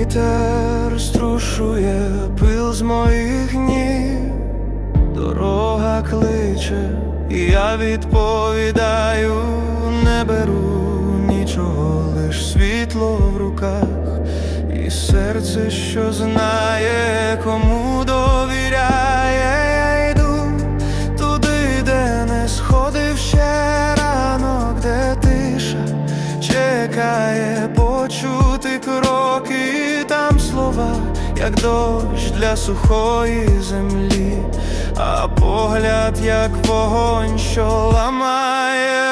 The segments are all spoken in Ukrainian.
вітер струшує пил з моїх ніг, дорога кличе, і я відповідаю, не беру нічого, лиш світло в руках, і серце, що знає, кому як дощ для сухої землі, а погляд, як вогонь, що ламає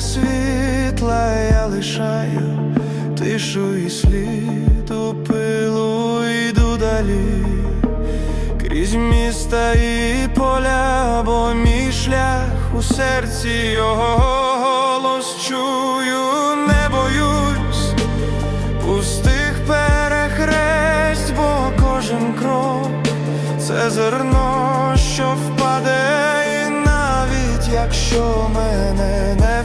світла, я лишаю тишу і слід у пилу йду далі, крізь міста і поля, бо мій шлях у серці його голос чую, не боюсь. Пустих перехресть, бо кожен крок це зерно, що впаде, і навіть якщо мене не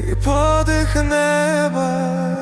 і подих неба.